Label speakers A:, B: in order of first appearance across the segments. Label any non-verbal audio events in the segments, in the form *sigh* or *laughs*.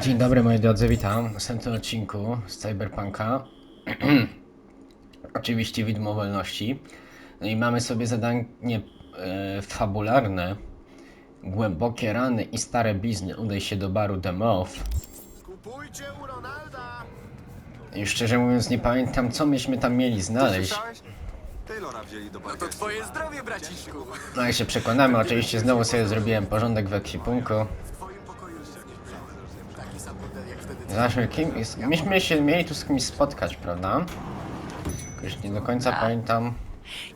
A: Dzień dobry moi drodzy, witam w następnym odcinku z Cyberpunka. *clears throat* Oczywiście widmo wolności. No i mamy sobie zadanie e, fabularne. Głębokie rany i stare blizny. Udaj się do baru The Moth.
B: Kupujcie u Ronalda!
A: I szczerze mówiąc nie pamiętam co myśmy tam mieli znaleźć.
B: Taylora wzięli do
C: To twoje zdrowie, braciszku.
A: No i się przekonamy, oczywiście znowu sobie zrobiłem porządek w ekwipunku. Zobaczmy kim jest. Myśmy się mieli tu z kimś spotkać, prawda? Już nie do końca pamiętam.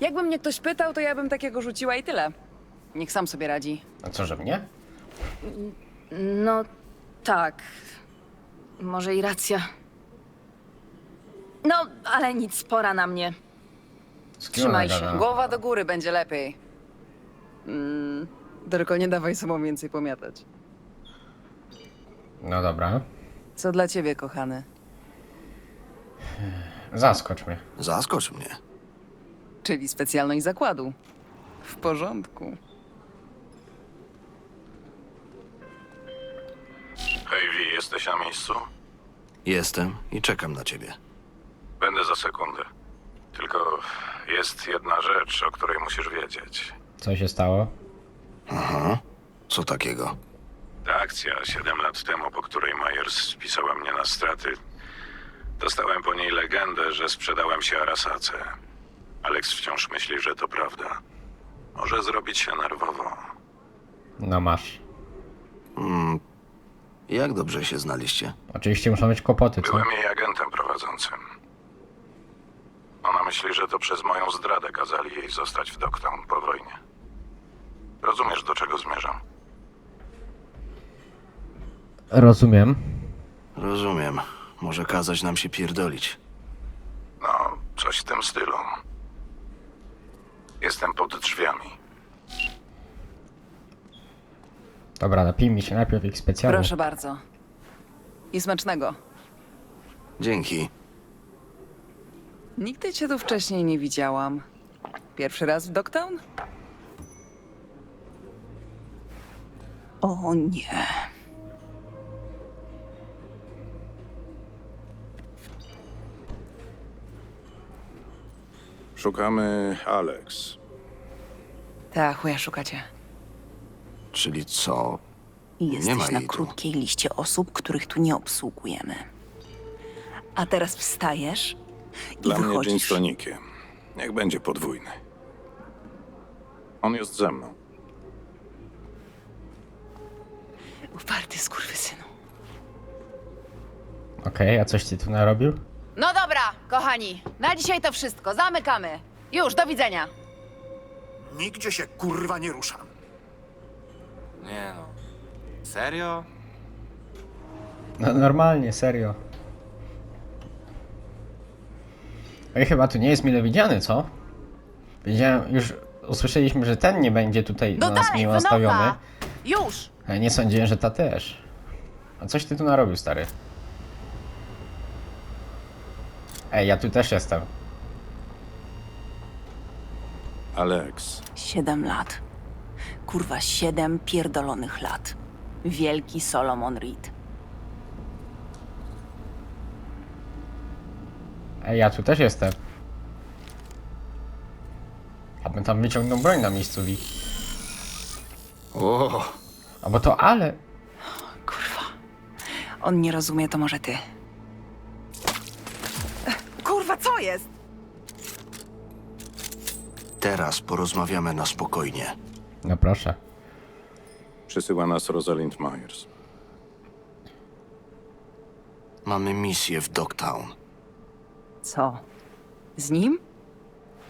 D: Jakby mnie ktoś pytał, to ja bym takiego rzuciła i tyle. Niech sam sobie radzi.
A: A co, że mnie?
D: No tak. Może i racja. No, ale nic, pora na mnie.
A: Z kim
D: Trzymaj się.
A: gada?
D: Głowa do góry będzie lepiej. Mm, tylko nie dawaj sobą więcej pomiatać.
A: No dobra.
D: Co dla ciebie, kochany?
A: Zaskocz mnie.
B: Zaskocz mnie.
D: Czyli specjalność zakładu. W porządku.
E: Hej, Wi, jesteś na miejscu?
B: Jestem i czekam na ciebie.
E: Będę za sekundę. Tylko jest jedna rzecz, o której musisz wiedzieć.
A: Co się stało?
B: Co takiego?
E: Ta akcja 7 lat temu, po której Myers spisała mnie na straty, dostałem po niej legendę, że sprzedałem się Arasace. Alex wciąż myśli, że to prawda. Może zrobić się nerwowo.
A: No masz.
B: Jak dobrze się znaliście?
A: Oczywiście muszą być kłopoty, co?
E: Byłem jej agentem prowadzącym. Ona myśli, że to przez moją zdradę kazali jej zostać w Dogtown po wojnie. Rozumiesz, do czego zmierzam?
A: Rozumiem.
B: Rozumiem. Może kazać nam się pierdolić.
E: No, coś w tym stylu. Jestem pod drzwiami.
A: Dobra, napijmy się najpierw ich specjalnie.
D: Proszę bardzo. I smacznego.
B: Dzięki.
D: Nigdy cię tu wcześniej nie widziałam. Pierwszy raz w Dogtown? O nie.
E: Szukamy Alex.
D: Tak, chuja szukacie.
B: Czyli co?
F: I
B: Nie
F: jesteś
B: ma
F: na
B: jej tu.
F: krótkiej liście osób, których tu nie obsługujemy. A teraz wstajesz i
E: Dla mnie gin z
F: wychodzisz.
E: tonikiem. Niech będzie podwójny. On jest ze mną.
F: Uparty skurwysynu.
A: Okej, a coś ty tu narobił?
G: No dobra, kochani, na dzisiaj to wszystko. Zamykamy. Już, do widzenia.
B: Nigdzie się kurwa nie ruszam.
C: Nie no. Serio?
A: No normalnie, serio. Ej, chyba tu nie jest mile widziany, co? Wiedziałem, już usłyszeliśmy, że ten nie będzie tutaj
G: No
A: na nas
G: dalej,
A: miło nastawiony.
G: wynocha. Już.
A: Ale nie sądziłem, że ta też. A coś ty tu narobił, stary? Ej, ja tu też jestem.
E: Alex.
F: Siedem lat. Kurwa, siedem pierdolonych lat. Wielki Solomon Reed.
A: Ej, ja tu też jestem. Abym tam wyciągnął broń na miejscu Wi.
B: O,
A: A bo to ale...
F: Kurwa. On nie rozumie, to może ty.
D: Co jest?
B: teraz porozmawiamy na spokojnie.
A: No proszę.
E: Przysyła nas Rosalind Myers.
B: Mamy misję w Dogtown.
D: Co? Z nim?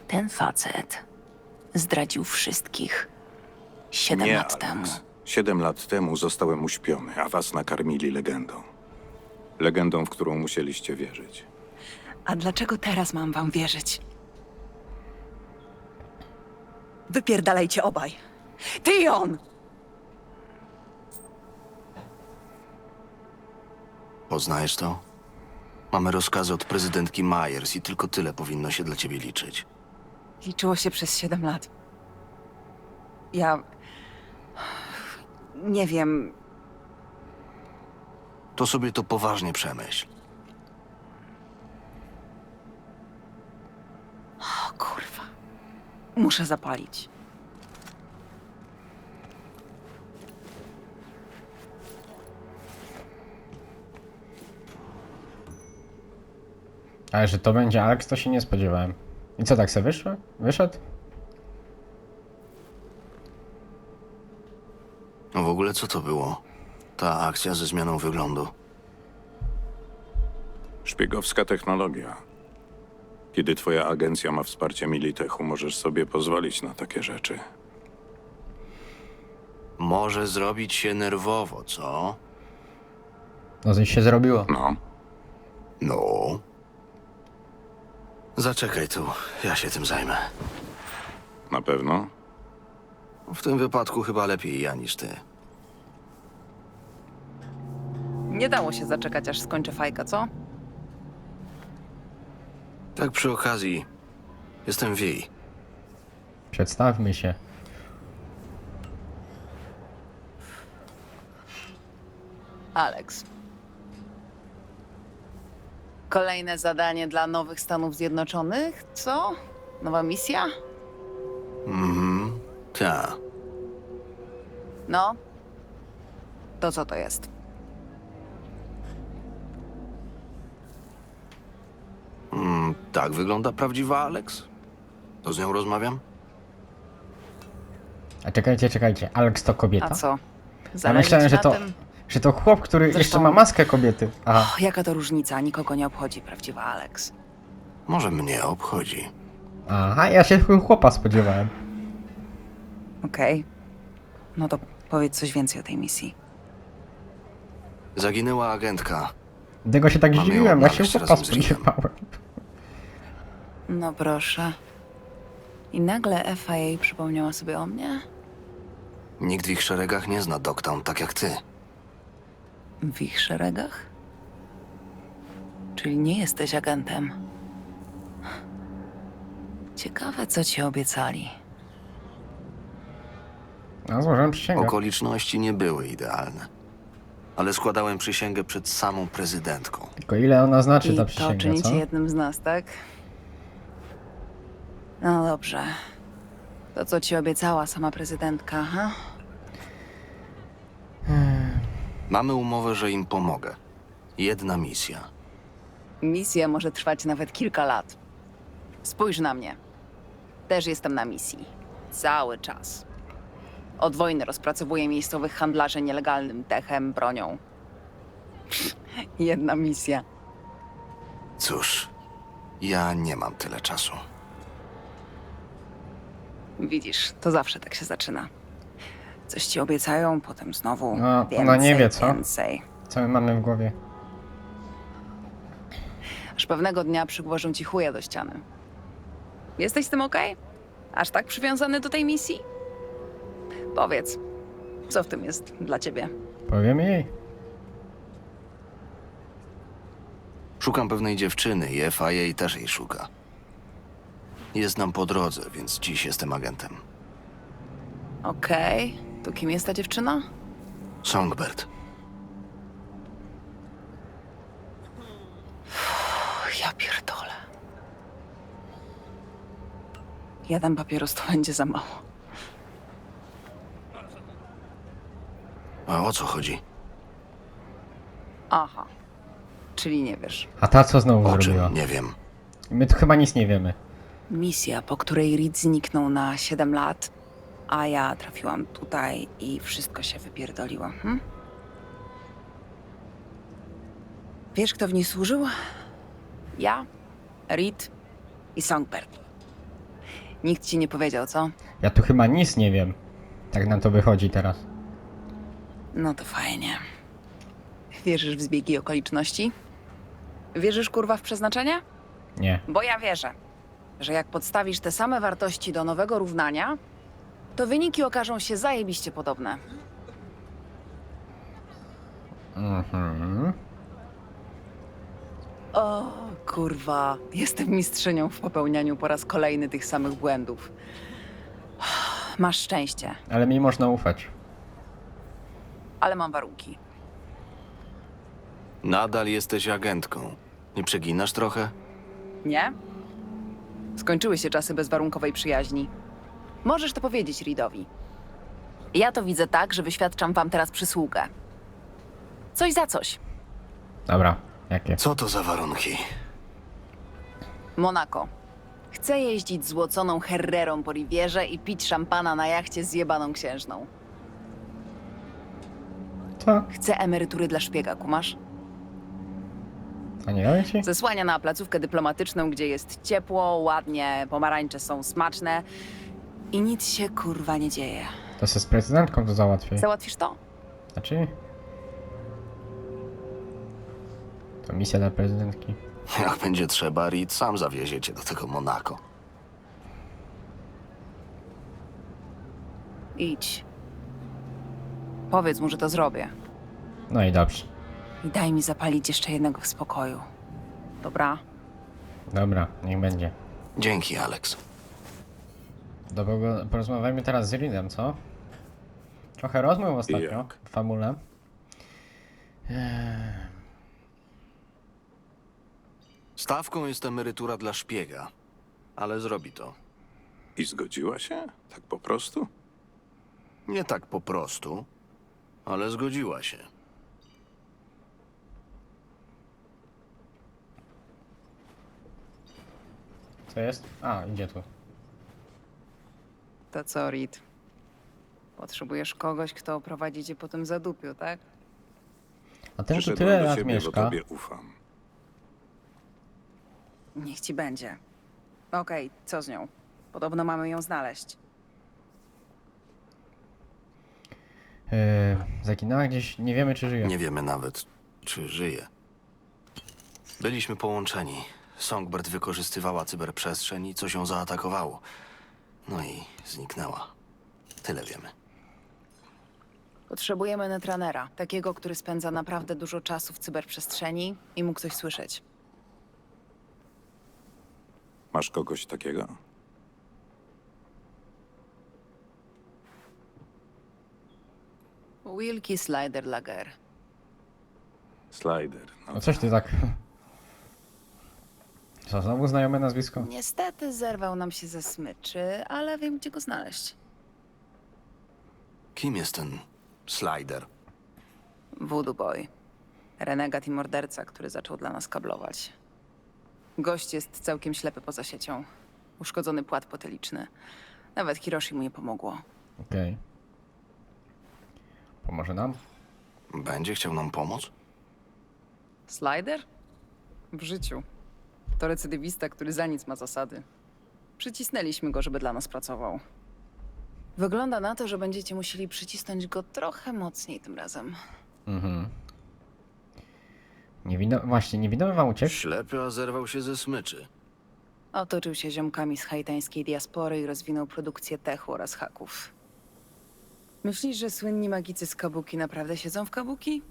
F: Ten facet zdradził wszystkich. Siedem
E: Nie,
F: lat temu.
E: Alex. Siedem lat temu zostałem uśpiony, a was nakarmili legendą. Legendą, w którą musieliście wierzyć.
F: A dlaczego teraz mam wam wierzyć? Wypierdalajcie obaj. Ty i on!
B: Poznajesz to? Mamy rozkazy od prezydentki Myers i tylko tyle powinno się dla ciebie liczyć.
D: Liczyło się przez 7 lat. Ja. Nie wiem.
B: to sobie to poważnie przemyśl.
F: Kurwa. Muszę zapalić.
A: Ale że to będzie Alex, to się nie spodziewałem. I co, tak se wyszło? Wyszedł?
B: No w ogóle co to było? Ta akcja ze zmianą wyglądu.
E: Szpiegowska technologia. Kiedy twoja agencja ma wsparcie Militechu, możesz sobie pozwolić na takie rzeczy.
B: Może zrobić się nerwowo, co?
A: No coś się zrobiło.
E: No,
B: No. Zaczekaj tu, ja się tym zajmę.
E: na pewno.
B: W tym wypadku chyba lepiej ja niż ty.
D: Nie dało się zaczekać, aż skończę fajka, co?
B: Tak przy okazji, jestem Wi.
A: Przedstawmy się.
D: Alex. Kolejne zadanie dla nowych Stanów Zjednoczonych, co? Nowa misja?
B: Mhm, ta.
D: No. To co to jest?
B: Mm, tak wygląda prawdziwa Alex? To z nią rozmawiam?
A: A czekajcie, czekajcie. Alex to kobieta?
D: A co?
A: Ja
D: Zależy
A: myślałem,
D: ci
A: że
D: na
A: to,
D: tym?
A: że to chłop, który
D: Zresztą-
A: jeszcze ma maskę kobiety. A,
D: Och, jaka to różnica? Nikogo nie obchodzi prawdziwa Alex.
B: Może mnie obchodzi.
A: aha, ja się chłopa spodziewałem.
D: Okej. No to powiedz coś więcej o tej misji.
B: Zaginęła agentka.
A: Tego się tak
B: Mamy ją
A: zdziwiłem, ja się
B: odnaleźć
A: chłopa
B: razem z Rickiem.
A: spodziewałem.
D: No proszę. I nagle FIA przypomniała sobie o mnie?
B: Nikt w ich szeregach nie zna Dogtown tak jak ty.
D: W ich szeregach? Czyli nie jesteś agentem. Ciekawe, co ci obiecali.
A: No, złożyłem przysięgę.
B: Okoliczności nie były idealne. Ale składałem przysięgę przed samą prezydentką.
A: Tylko ile ona znaczy
D: I
A: ta
D: to
A: przysięga,
D: czyni
A: co?
D: cię jednym z nas, tak? No dobrze. To, co ci obiecała sama prezydentka, ha?
B: Mamy umowę, że im pomogę. Jedna misja.
D: Misja może trwać nawet kilka lat. Spójrz na mnie. Też jestem na misji. Cały czas. Od wojny rozpracowuję miejscowych handlarzy nielegalnym techem, bronią. *laughs* Jedna misja.
B: Cóż, ja nie mam tyle czasu.
D: Widzisz, to zawsze tak się zaczyna. Coś ci obiecają, potem znowu
A: No, ona
D: więcej,
A: nie wie, co?
D: więcej.
A: Co my mamy w głowie?
D: Aż pewnego dnia przygłożą ci chuja do ściany. Jesteś z tym okej? Aż tak przywiązany do tej misji? Powiedz, co w tym jest dla ciebie?
A: Powiemy jej.
B: Szukam pewnej dziewczyny i FIA też jej szuka. Jest nam po drodze, więc dziś jestem agentem.
D: Okej, to kim jest ta dziewczyna?
B: Songbird.
D: Och, ja pierdolę. Jeden papieros to będzie za mało.
B: A o co chodzi?
D: Aha, czyli nie wiesz.
A: A ta co znowu
B: O
A: zrobiła?
B: czym? Nie wiem.
A: My tu chyba nic nie wiemy.
D: Misja, po której Reed zniknął na 7 lat, a ja trafiłam tutaj i wszystko się wypierdoliło. Hm? Wiesz, kto w niej służył? Ja, Reed i Songbird. Nikt ci nie powiedział, co?
A: Ja tu chyba nic nie wiem. Tak nam to wychodzi teraz.
D: No to fajnie. Wierzysz w zbiegi okoliczności? Wierzysz, kurwa, w przeznaczenie?
A: Nie.
D: Bo ja wierzę, że jak podstawisz te same wartości do nowego równania, to wyniki okażą się zajebiście podobne.
A: Mhm.
D: O, kurwa, jestem mistrzynią w popełnianiu po raz kolejny tych samych błędów. Masz szczęście,
A: Ale mi można ufać.
D: ale mam warunki.
B: Nadal jesteś agentką. Nie przeginasz trochę?
D: Nie? Skończyły się czasy bezwarunkowej przyjaźni. Możesz to powiedzieć Reedowi. Ja to widzę tak, że wyświadczam wam teraz przysługę. Coś za coś.
A: Dobra, jakie?
B: Co to za warunki?
D: Monako. Chcę jeździć złoconą Herrerą po Rivierze i pić szampana na jachcie z jebaną księżną.
A: Co?
D: Chcę emerytury dla szpiega, kumasz?
A: A nie dałem ci?
D: Zesłania na placówkę dyplomatyczną, gdzie jest ciepło, ładnie, pomarańcze są smaczne i nic się kurwa nie dzieje.
A: To se z prezydentką to załatwi.
D: Załatwisz to?
A: Znaczy? To misja dla prezydentki.
B: Jak będzie trzeba, Reed sam zawiezie cię do tego Monako.
D: Idź. Powiedz mu, że to zrobię.
A: No i dobrze.
D: I daj mi zapalić jeszcze jednego w spokoju. Dobra?
A: Dobra, niech będzie.
B: Dzięki, Alex.
A: Dobra, porozmawiajmy teraz z Reedem, co? Trochę rozmów ostatnio
E: Jak?
A: w fabule.
B: Stawką jest emerytura dla szpiega, ale zrobi to.
E: I zgodziła się? Tak po prostu?
B: Nie tak po prostu, ale zgodziła się.
A: Co jest? A, idzie tu.
D: To co, Reed? Potrzebujesz kogoś, kto prowadzi cię po tym zadupiu, tak?
A: A ten tu
E: Przyszedłem
A: tyle
E: do
A: lat
E: ciebie, bo
A: mieszka.
E: tobie ufam.
D: Niech ci będzie. Okej, co z nią? Podobno mamy ją znaleźć.
A: Yy, zaginęła gdzieś, nie wiemy czy żyje.
B: Nie wiemy nawet, czy żyje. Byliśmy połączeni. Songbird wykorzystywała cyberprzestrzeń i coś ją zaatakowało. No i zniknęła. Tyle wiemy.
D: Potrzebujemy netranera, takiego, który spędza naprawdę dużo czasu w cyberprzestrzeni i mógł coś słyszeć.
E: Masz kogoś takiego?
D: Wilkie Slider Lager.
E: Slider. No
A: No coś ty tak... Co, znowu znajome nazwisko?
D: Niestety zerwał nam się ze smyczy, ale wiem, gdzie go znaleźć.
B: Kim jest ten slider?
D: Voodoo Boy. Renegat i morderca, który zaczął dla nas kablować. Gość jest całkiem ślepy poza siecią. Uszkodzony płat potyliczny. Nawet Hiroshi mu nie pomogło.
A: Okej. Pomoże nam?
B: Będzie chciał nam pomóc?
D: Slider? W życiu. To recydywista, który za nic ma zasady. Przycisnęliśmy go, żeby dla nas pracował. Wygląda na to, że będziecie musieli przycisnąć go trochę mocniej tym razem.
A: Mhm. Niewidomy, właśnie, niewidomy wam uciekł?
B: Ślepy, a zerwał się ze smyczy.
D: Otoczył się ziomkami z haitańskiej diaspory i rozwinął produkcję techu oraz haków. Myślisz, że słynni magicy z Kabuki naprawdę siedzą w Kabuki?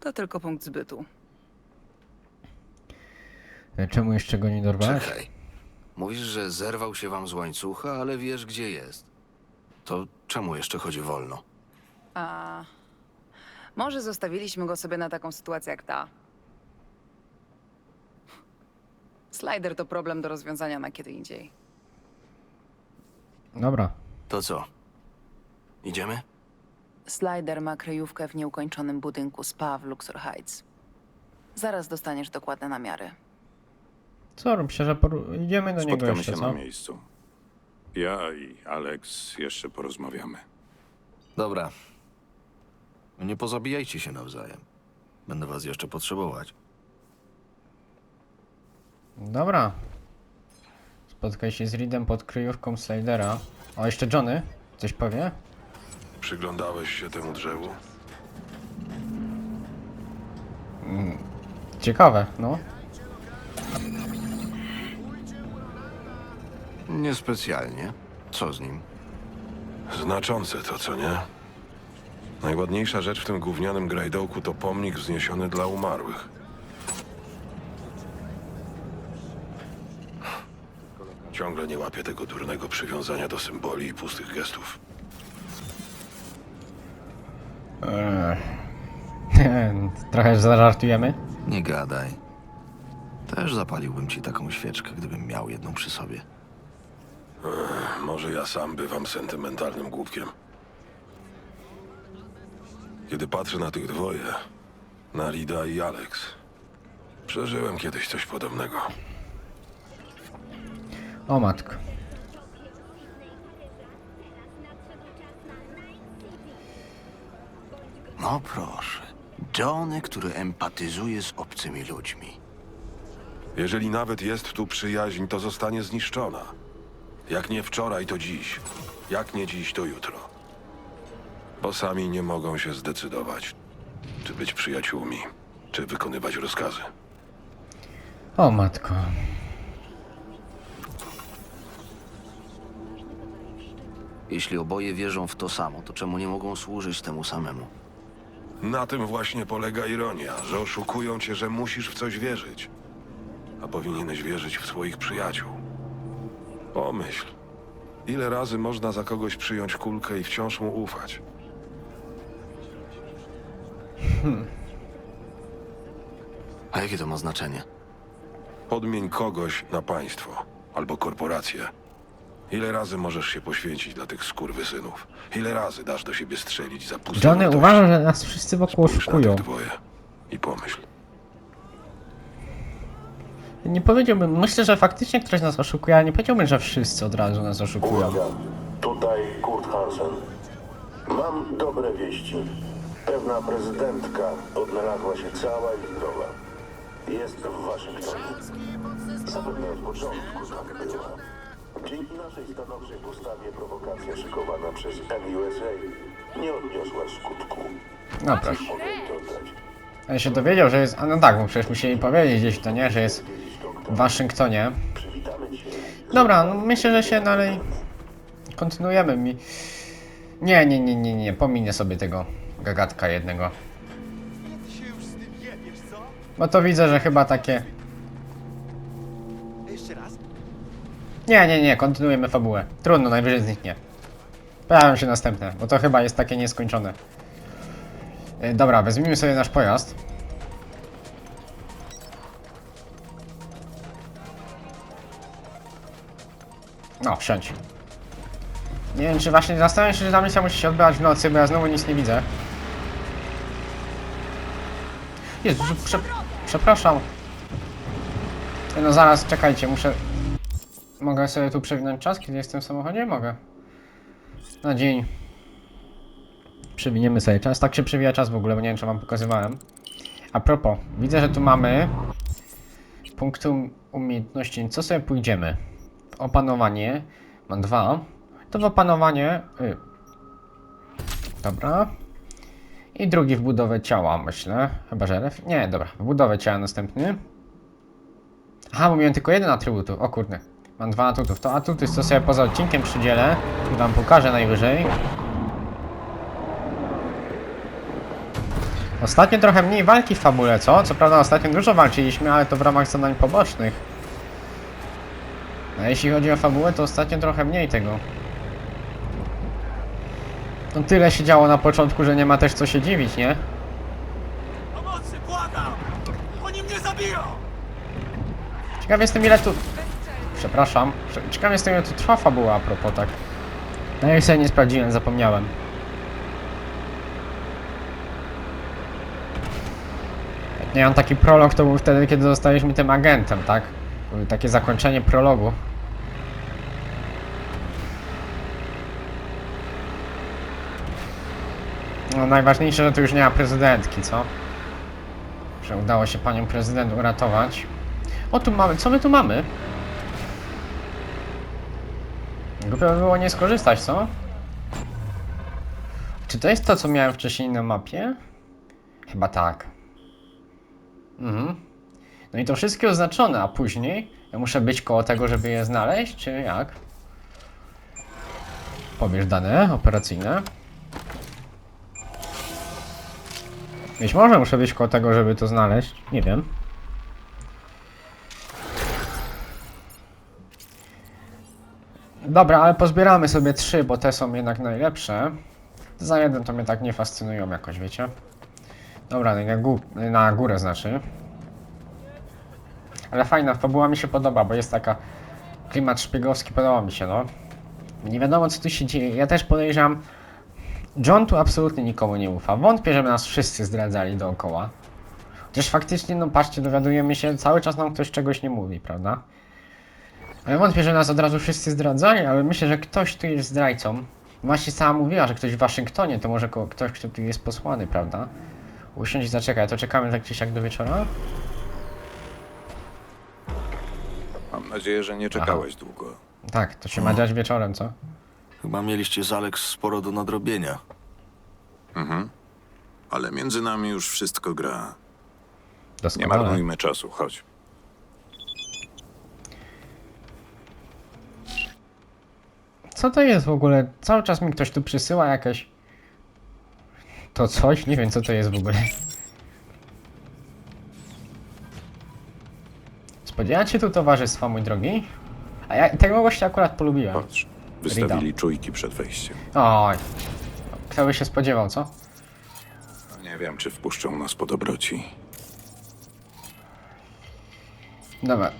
D: To tylko punkt zbytu.
A: E, Czemu jeszcze go nie dorwałeś?
B: Czekaj. Mówisz, że zerwał się wam z łańcucha, ale wiesz, gdzie jest. To czemu jeszcze chodzi wolno?
D: A może zostawiliśmy go sobie na taką sytuację jak ta? Slider to problem do rozwiązania na kiedy indziej.
A: Dobra.
B: To co? Idziemy?
D: Slider ma kryjówkę w nieukończonym budynku spa w Luxor Heights. Zaraz dostaniesz dokładne namiary.
A: Co, myślę, że poru- idziemy do niego
E: Spotkamy
A: jeszcze,
E: się
A: co?
E: na miejscu. Ja i Alex jeszcze porozmawiamy.
B: Dobra. Nie pozabijajcie się nawzajem. Będę was jeszcze potrzebować.
A: Dobra. Spotkaj się z Reedem pod kryjówką Slidera. O, jeszcze Johnny? Coś powie?
H: Przyglądałeś się temu drzewu?
A: Ciekawe, no.
B: Niespecjalnie. Co z nim?
H: Znaczące to, co nie? Najładniejsza rzecz w tym gównianym grajdołku to pomnik wzniesiony dla umarłych. Ciągle nie łapię tego durnego przywiązania do symboli i pustych gestów.
A: Eee. *laughs* Trochę zażartujemy.
B: Nie gadaj. Też zapaliłbym ci taką świeczkę, gdybym miał jedną przy sobie.
H: Może ja sam bywam sentymentalnym głupkiem. Kiedy patrzę na tych dwoje, na Rida i Alex, przeżyłem kiedyś coś podobnego.
A: O matko.
B: No proszę. Johnny, który empatyzuje z obcymi ludźmi.
H: Jeżeli nawet jest tu przyjaźń, to zostanie zniszczona. Jak nie wczoraj, to dziś. Jak nie dziś, to jutro. Bo sami nie mogą się zdecydować, czy być przyjaciółmi, czy wykonywać rozkazy.
A: O matko.
B: Jeśli oboje wierzą w to samo, to czemu nie mogą służyć temu samemu?
H: Na tym właśnie polega ironia, że oszukują cię, że musisz w coś wierzyć. A powinieneś wierzyć w swoich przyjaciół. Pomyśl, ile razy można za kogoś przyjąć kulkę i wciąż mu ufać.
B: A jakie to ma znaczenie?
H: Podmień kogoś na państwo albo korporację. Ile razy możesz się poświęcić dla tych skurwysynów? Ile razy dasz do siebie strzelić za puste
A: Johnny
H: wartości?
A: uważa, że nas wszyscy wokół oszukują.
H: dwoje i pomyśl.
A: Nie powiedziałbym, myślę, że faktycznie ktoś nas oszukuje, ale nie powiedziałbym, że wszyscy od razu nas oszukują.
I: Uwaga, tutaj Kurt Hansen. Mam dobre wieści. Pewna prezydentka odnalazła się cała i zdrowa. Jest w Waszyngtonie. Zapewne od początku tak była. Dzięki naszej stanowczej postawie prowokacja szykowana przez NUSA nie odniosła skutku.
A: No proszę.
I: Mogę dodać.
A: A ja się dowiedział, że jest. A no tak, bo przecież musieli powiedzieć gdzieś to nie, że jest Waszyngtonie. Dobra, no myślę, że się dalej kontynuujemy mi. Nie, nie, nie, nie, nie, pominę sobie tego gagatka jednego. Bo to widzę, że chyba takie. Nie, nie, nie, kontynuujemy fabułę. Trudno, najwyżej zniknie. Pojawią się następne, bo to chyba jest takie nieskończone. Yy, Dobra, weźmiemy sobie nasz pojazd. No, wsiądź. Nie wiem, czy właśnie zastanawiam się, czy ta misja musi się odbywać w nocy, bo ja znowu nic nie widzę. Jezu, prze, przepraszam. No zaraz, czekajcie, muszę... Mogę sobie tu przewinąć czas, kiedy jestem w samochodzie? Mogę. Na dzień. Przewiniemy sobie czas. Tak się przewija czas w ogóle, bo nie wiem, czy wam pokazywałem. A propos, widzę, że tu mamy punkty um- umiejętności. Co sobie pójdziemy? Opanowanie. Mam dwa. To w opanowanie. Y. Dobra. I drugi w budowę ciała, myślę. Chyba, że ref. Nie, dobra. W budowę ciała następny. Aha, bo miałem tylko jeden atrybutów. O kurde. Mam dwa atutów. To atuty to sobie poza odcinkiem przydzielę. I wam pokażę najwyżej. Ostatnio trochę mniej walki w fabule, co? Co prawda ostatnio dużo walczyliśmy, ale to w ramach zadań pobocznych. A jeśli chodzi o fabułę, to ostatnio trochę mniej tego. No tyle się działo na początku, że nie ma też co się dziwić, nie?
C: Pomocy, błagam! Oni mnie zabiją!
A: Ciekaw jestem ile tu... Przepraszam. Prze- Ciekaw jestem ile tu trwa fabuła a propos tak. No ja sobie nie sprawdziłem, zapomniałem. Jak miałem taki prolog, to był wtedy, kiedy zostaliśmy tym agentem, tak? Takie zakończenie prologu. No najważniejsze, że tu już nie ma prezydentki, co? Że udało się panią prezydent uratować. O, tu mamy. Co my tu mamy? Głupio by było nie skorzystać, co? Czy to jest to, co miałem wcześniej na mapie? Chyba tak. Mhm. No i to wszystkie oznaczone, a później ja muszę być koło tego, żeby je znaleźć, czy jak? Pobierz dane operacyjne. Być może muszę być koło tego, żeby to znaleźć. Nie wiem. Dobra, ale pozbieramy sobie trzy, bo te są jednak najlepsze. Za jeden to mnie tak nie fascynują jakoś, wiecie? Dobra, na, gó na górę znaczy. Ale fajna, fabuła mi się podoba, bo jest taka... Klimat szpiegowski podoba mi się, no. Nie wiadomo co tu się dzieje. Ja też podejrzewam... John tu absolutnie nikomu nie ufa. Wątpię, żeby nas wszyscy zdradzali dookoła. Chociaż faktycznie, no patrzcie, dowiadujemy się, cały czas nam ktoś czegoś nie mówi, prawda? Ale wątpię, że nas od razu wszyscy zdradzali, ale myślę, że ktoś tu jest zdrajcą. Właśnie sama mówiła, że ktoś w Waszyngtonie, to może ktoś, kto tu jest posłany, prawda? Usiądź i zaczekaj, to czekamy tak czy siak do wieczora?
H: Nadzieję, że nie czekałeś długo.
A: Tak, to się ma dziać wieczorem, co?
B: Chyba mieliście z Alex sporo do nadrobienia.
E: Ale między nami już wszystko gra. Nie
A: Doskonale.
E: marnujmy czasu, chodź.
A: Co to jest w ogóle? Cały czas mi ktoś tu przysyła jakieś... To coś? Nie wiem co to jest w ogóle. Spodziewacie tu towarzystwa, mój drogi? A ja tego gościa akurat polubiłem.
E: Patrz. Wystawili czujki przed wejściem.
A: Oj. Kto by się spodziewał, co?
E: Nie wiem, czy wpuszczą nas po dobroci.
A: Dobra.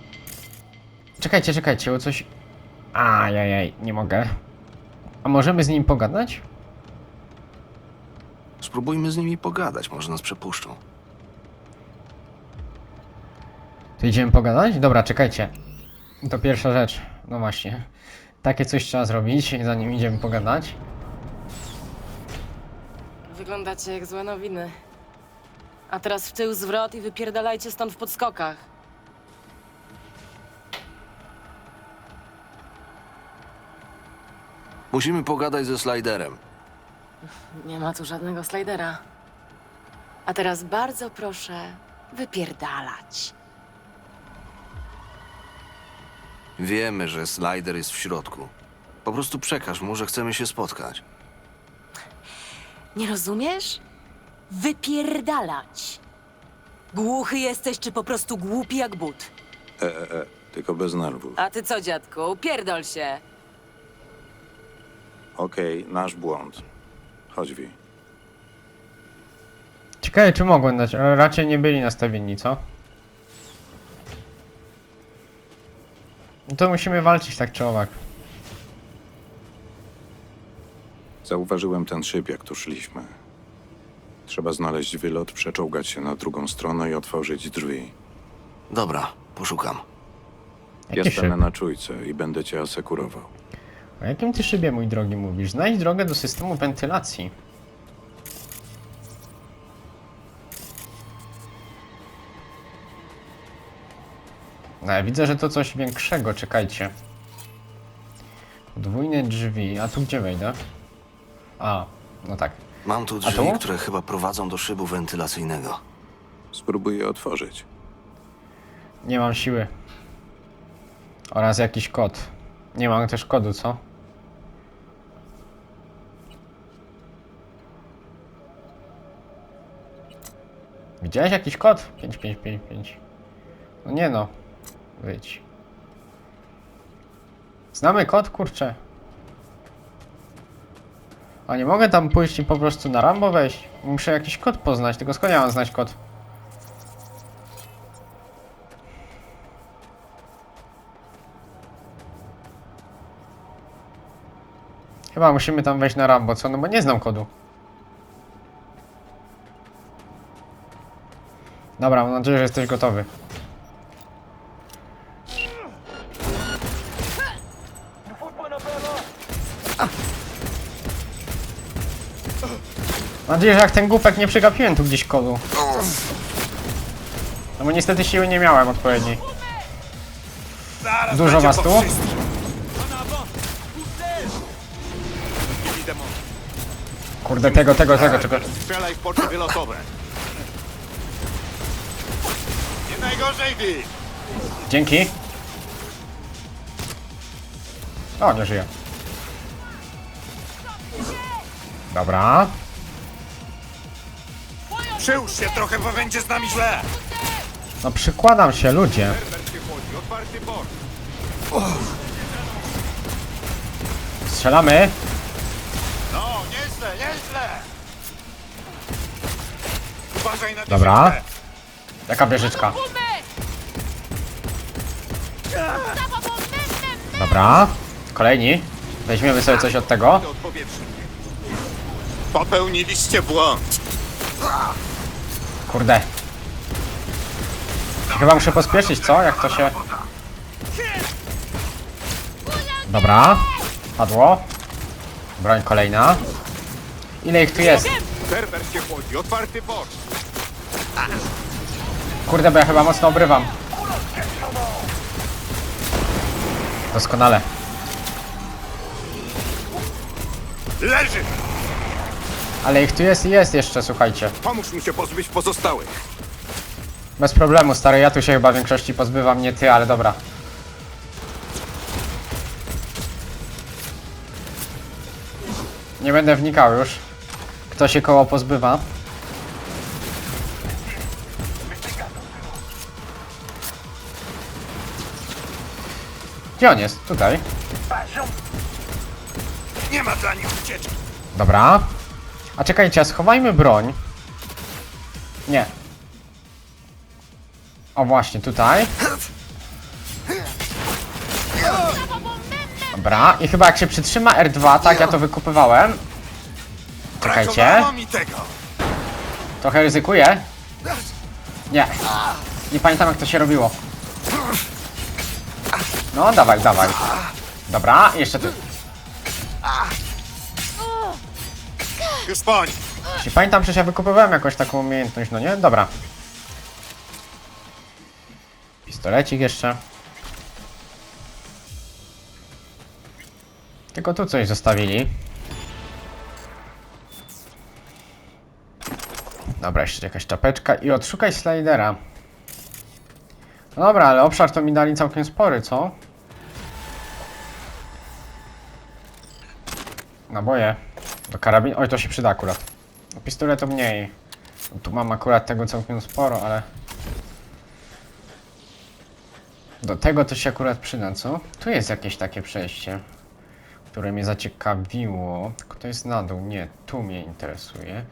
A: Czekajcie, czekajcie, bo coś... Ajajaj, nie mogę. A możemy z nim pogadać?
B: Spróbujmy z nimi pogadać, może nas przepuszczą.
A: To idziemy pogadać? Dobra, czekajcie. To pierwsza rzecz. No właśnie. Takie coś trzeba zrobić, zanim idziemy pogadać.
J: Wyglądacie jak złe nowiny. A teraz w tył zwrot i wypierdalajcie stąd w podskokach.
B: Musimy pogadać ze Sliderem.
J: Nie ma tu żadnego slajdera. A teraz bardzo proszę wypierdalać.
B: Wiemy, że Slider jest w środku. Po prostu przekaż mu, że chcemy się spotkać.
F: Nie rozumiesz? Wypierdalać. Głuchy jesteś, czy po prostu głupi jak but?
E: E, e, e, tylko bez nerwów.
J: A ty co, dziadku? Pierdol się.
E: Okej, nasz błąd. Chodź, Wi.
A: Ciekawe, czy mogłem dać, ale raczej nie byli nastawieni, co? No to musimy walczyć tak czy owak.
E: Zauważyłem ten szyb, jak tu szliśmy. Trzeba znaleźć wylot, przeczołgać się na drugą stronę i otworzyć drzwi.
B: Dobra, poszukam.
A: Jaki
E: Jestem
A: szyb?
E: na czujce i będę cię asekurował.
A: O jakim ty szybie, mój drogi, mówisz? Znajdź drogę do systemu wentylacji. No, ja widzę, że to coś większego, czekajcie. Podwójne drzwi, a tu gdzie wejdę? A, no tak.
B: Mam tu drzwi,
A: tu?
B: które chyba prowadzą do szybu wentylacyjnego.
E: Spróbuj je otworzyć.
A: Nie mam siły. Oraz jakiś kod. Nie mam też kodu, co? Widziałeś jakiś kod? 5555. No nie no. Wyjdź. Znamy kod, kurczę. A nie mogę tam pójść i po prostu na Rambo wejść. Muszę jakiś kod poznać, tylko skąd ja mam znać kod? Chyba musimy tam wejść na Rambo, co? No bo nie znam kodu. Dobra, mam nadzieję, że jesteś gotowy. Mam nadzieję, że jak ten głupek nie przegapiłem tu gdzieś kodu. No bo niestety siły nie miałem odpowiedniej. Dużo was tu? Kurde, tego, tego, tego, czego.
C: Strzelaj w wylotowe. Nie najgorzej, Dick.
A: Dzięki. O, nie żyje. Dobra.
C: Przyłóż się trochę, bo będzie z nami źle.
A: No przykładam się, ludzie.
C: Herbert się chodzi, otwarty port.
A: Strzelamy.
C: No, nieźle, nieźle. Uważaj na
A: Dobra.
C: dziesiątkę.
A: Jaka wieżyczka? Dobra. Kolejni. Weźmiemy sobie coś od tego.
C: Od. Popełniliście błąd.
A: Kurde. Chyba muszę pospieszyć, co? Jak to się... Dobra. Padło. Broń kolejna. Ile ich tu jest?
C: Serwer się chłodzi. Otwarty port.
A: Kurde, bo ja chyba mocno obrywam. Doskonale.
C: Leży!
A: Ale ich tu jest i jest jeszcze, słuchajcie.
C: Pomóż mi się pozbyć pozostałych.
A: Bez problemu, stary, ja tu się chyba w większości pozbywam, nie ty, ale dobra. Nie będę wnikał już, kto się koło pozbywa. Gdzie on jest? Tutaj.
C: Nie ma dla nich ucieczki.
A: Dobra. A czekajcie, a schowajmy broń. Nie. O właśnie, tutaj. Dobra, i chyba jak się przytrzyma R2, tak, ja to wykupywałem. Czekajcie. Trochę ryzykuję. Nie. Nie pamiętam jak to się robiło. No, dawaj, dawaj. Dobra, jeszcze tu.
C: Już nim.
A: Nie pamiętam, przecież ja wykupywałem jakąś taką umiejętność, no nie? Dobra. Pistolecik jeszcze. Tylko tu coś zostawili. Dobra, jeszcze jakaś czapeczka i odszukaj slidera. No dobra, ale obszar to mi dali całkiem spory, co? Naboje. Do karabinu. Oj, to się przyda akurat. Do pistoletu mniej. No, Tu mam akurat tego całkiem sporo, ale... Do tego to się akurat przyda, co? Tu jest jakieś takie przejście, które mnie zaciekawiło. Tylko to jest na dół. Nie, tu mnie interesuje.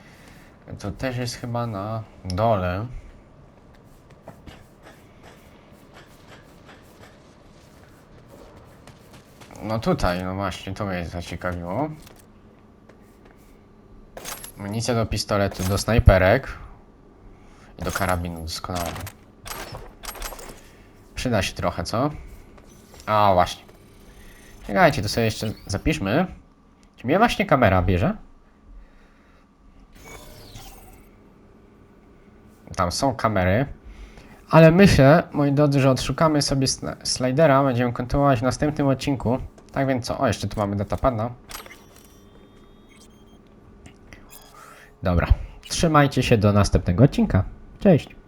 A: To też jest chyba na dole. No tutaj, no właśnie, to mnie zaciekawiło. Amunicja do pistoletu, do snajperek i do karabinu doskonale. Przyda się trochę, co? A właśnie. Czekajcie, to sobie jeszcze zapiszmy. Czy mnie właśnie kamera bierze? Tam są kamery. Ale myślę, moi drodzy, że odszukamy sobie slidera. Będziemy kontynuować w następnym odcinku. Tak więc co? O, jeszcze tu mamy datapada. Dobra. Trzymajcie się do następnego odcinka. Cześć.